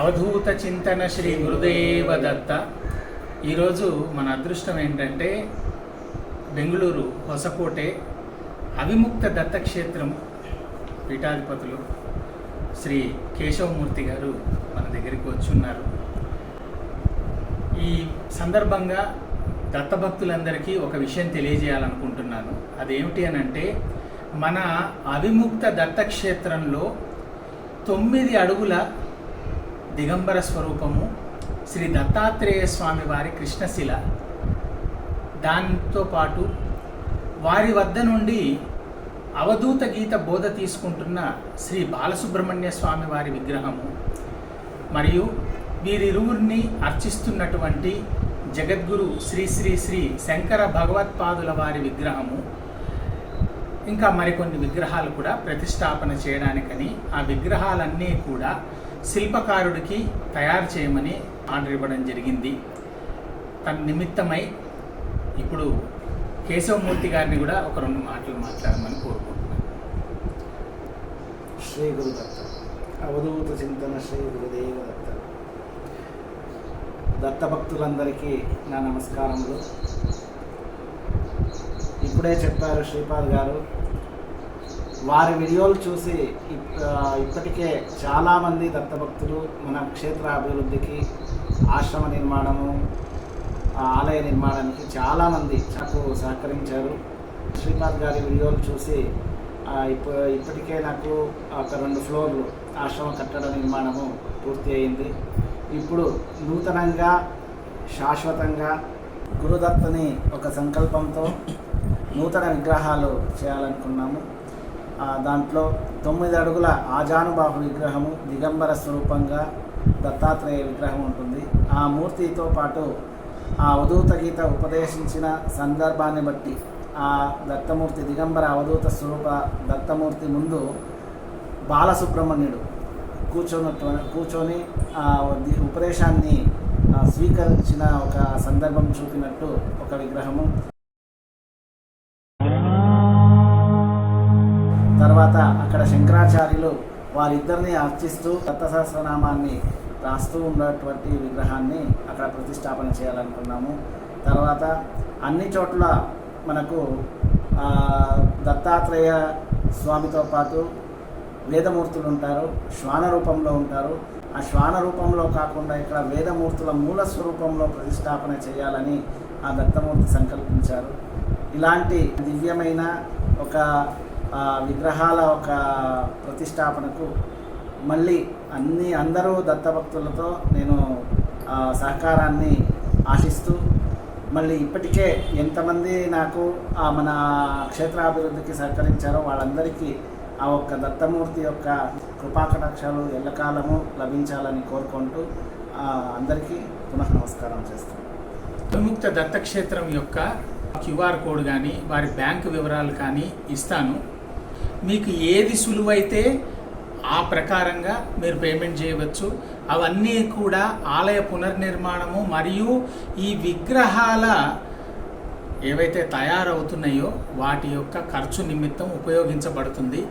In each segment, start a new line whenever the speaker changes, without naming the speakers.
అవధూత చింతన శ్రీ గురుదేవ దత్త. ఈరోజు మన అదృష్టం ఏంటంటే బెంగళూరు హొసకోటే అవిముక్త దత్తక్షేత్రం పీఠాధిపతులు శ్రీ కేశవమూర్తి గారు మన దగ్గరికి వచ్చి ఉన్నారు ఈ సందర్భంగా దత్తభక్తులందరికీ ఒక విషయం తెలియజేయాలనుకుంటున్నాను. అదేమిటి అని అంటే మన అవిముక్త దత్తక్షేత్రంలో తొమ్మిది అడుగుల దిగంబర స్వరూపము శ్రీ దత్తాత్రేయ స్వామి వారి కృష్ణశిల. దాంతో పాటు వారి వద్ద నుండి అవధూత గీత బోధ తీసుకుంటున్న శ్రీ బాలసుబ్రహ్మణ్య స్వామి వారి విగ్రహము మరియు వీరిరువురిని అర్చిస్తున్నటువంటి జగద్గురు శ్రీ శ్రీ శ్రీ శంకర భగవత్పాదుల వారి విగ్రహము. ఇంకా మరికొన్ని విగ్రహాలు కూడా ప్రతిష్టాపన చేయడానికని ఆ విగ్రహాలన్నీ కూడా శిల్పకారుడికి తయారు చేయమని ఆర్డర్ ఇవ్వడం జరిగింది. తన నిమిత్తమై ఇప్పుడు కేశవమూర్తి గారిని కూడా ఒక రెండు మాటలు మాట్లాడమని కోరుకుంటున్నాను.
శ్రీ గురుదత్త అవధూత చింతన శ్రీ గురుదేవ దత్త. దత్తభక్తులందరికీ నా నమస్కారములు. ఇప్పుడే చెప్పారు శ్రీపాద్ గారు వారి వీడియోలు చూసి ఇప్పటికే చాలామంది దత్తభక్తులు మన క్షేత్ర అభివృద్ధికి ఆశ్రమ నిర్మాణము ఆ, ఆలయ నిర్మాణానికి చాలామంది నాకు సహకరించారు. శ్రీనాథ్ గారి వీడియోలు చూసి ఇప్పుడు ఇప్ప ఇప్పటికే నాకు ఒక రెండు ఫ్లోర్లు ఆశ్రమ కట్టడ నిర్మాణము పూర్తి అయింది. ఇప్పుడు నూతనంగా శాశ్వతంగా గురుదత్తని ఒక సంకల్పంతో నూతన విగ్రహాలు చేయాలనుకున్నాము. దాంట్లో తొమ్మిది అడుగుల ఆజానుబాహు విగ్రహము దిగంబర స్వరూపంగా దత్తాత్రేయ విగ్రహం ఉంటుంది. ఆ మూర్తితో పాటు ఆ అవధూత గీత ఉపదేశించిన సందర్భాన్ని బట్టి ఆ దత్తమూర్తి దిగంబర అవధూత స్వరూప దత్తమూర్తి ముందు బాలసుబ్రహ్మణ్యుడు కూర్చొని కూర్చొని ఆ ఉపదేశాన్ని స్వీకరించిన ఒక సందర్భం చూపినట్టు ఒక విగ్రహము. తర్వాత అక్కడ శంకరాచార్యులు వారిద్దరిని అర్చిస్తూ దత్త సహస్రనామాన్ని రాస్తూ ఉన్నటువంటి విగ్రహాన్ని అక్కడ ప్రతిష్టాపన చేయాలనుకున్నాము. తర్వాత అన్ని చోట్ల మనకు దత్తాత్రేయ స్వామితో పాటు వేదమూర్తులు ఉంటారు శ్వాన రూపంలో ఉంటారు. ఆ శ్వాన రూపంలో కాకుండా ఇక్కడ వేదమూర్తుల మూల స్వరూపంలో ప్రతిష్టాపన చేయాలని ఆ దత్తమూర్తి సంకల్పించారు. ఇలాంటి దివ్యమైన ఒక విగ్రహాల ఒక ప్రతిష్టాపనకు మళ్ళీ అన్ని అందరూ దత్తభక్తులతో నేను సహకారాన్ని ఆశిస్తూ మళ్ళీ ఇప్పటికే ఎంతమంది నాకు ఆ మన క్షేత్రాభివృద్ధికి సహకరించారో వాళ్ళందరికీ ఆ ఒక్క దత్తమూర్తి యొక్క కృపాకటాక్షాలు ఎల్లకాలము లభించాలని కోరుకుంటూ అందరికీ పునః నమస్కారం చేస్తాను
విముక్త దత్తక్షేత్రం యొక్క క్యూఆర్ కోడ్ కానీ వారి బ్యాంక్ వివరాలు కానీ ఇస్తాను. మీకు ఏది సులువైతే ఆ ప్రకారంగా మీరు పేమెంట్ చేయవచ్చు. అవన్నీ కూడా ఆలయ పునర్నిర్మాణము మరియు ఈ విగ్రహాల ఏవైతే తయారవుతున్నాయో వాటి యొక్క ఖర్చు నిమిత్తం ఉపయోగించబడుతుంది.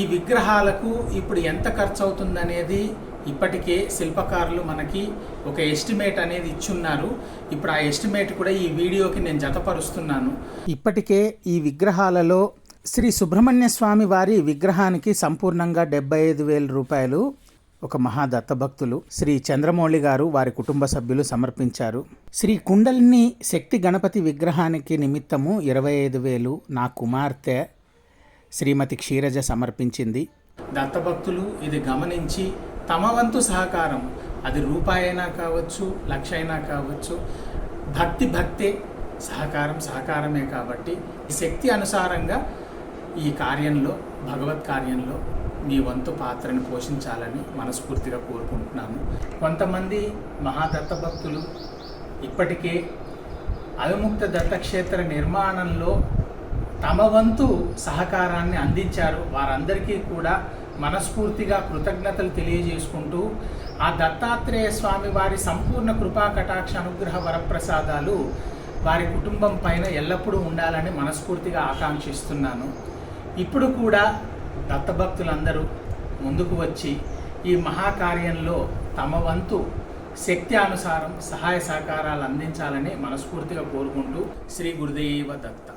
ఈ విగ్రహాలకు ఇప్పుడు ఎంత ఖర్చు అవుతుందనేది ఇప్పటికే శిల్పకారులు మనకి ఒక ఎస్టిమేట్ అనేది ఇచ్చున్నారు. ఇప్పుడు ఆ ఎస్టిమేట్ కూడా ఈ వీడియోకి నేను జతపరుస్తున్నాను. ఇప్పటికే ఈ విగ్రహాలలో శ్రీ సుబ్రహ్మణ్య స్వామి వారి విగ్రహానికి సంపూర్ణంగా డెబ్బై ఐదు వేల రూపాయలు ఒక మహాదత్త భక్తులు శ్రీ చంద్రమౌళి గారు వారి కుటుంబ సభ్యులు సమర్పించారు. శ్రీ కుండలిని శక్తి గణపతి విగ్రహానికి నిమిత్తము ఇరవై ఐదు వేలు నా కుమార్తె శ్రీమతి క్షీరజ సమర్పించింది. దత్తభక్తులు ఇది గమనించి తమ వంతు సహకారం. అది రూపాయి అయినా కావచ్చు లక్ష అయినా కావచ్చు భక్తి భక్తే సహకారం సహకారమే కాబట్టి ఈ శక్తి అనుసారంగా ఈ కార్యంలో భగవత్ కార్యంలో మీ వంతు పాత్రను పోషించాలని మనస్ఫూర్తిగా కోరుకుంటున్నాను. కొంతమంది మహాదత్త భక్తులు ఇప్పటికే అవిముక్త దత్తక్షేత్ర నిర్మాణంలో తమ వంతు సహకారాన్ని అందించారు. వారందరికీ కూడా మనస్ఫూర్తిగా కృతజ్ఞతలు తెలియజేసుకుంటూ ఆ దత్తాత్రేయ స్వామి వారి సంపూర్ణ కృపా కటాక్ష అనుగ్రహ వరప్రసాదాలు వారి కుటుంబం పైన ఎల్లప్పుడూ ఉండాలని మనస్ఫూర్తిగా ఆకాంక్షిస్తున్నాను. ఇప్పుడు కూడా దత్తభక్తులందరూ ముందుకు వచ్చి ఈ మహాకార్యంలో తమ వంతు శక్తి అనుసారం సహాయ సహకారాలు అందించాలని మనస్ఫూర్తిగా కోరుకుంటూ శ్రీ గురుదేవ దత్త.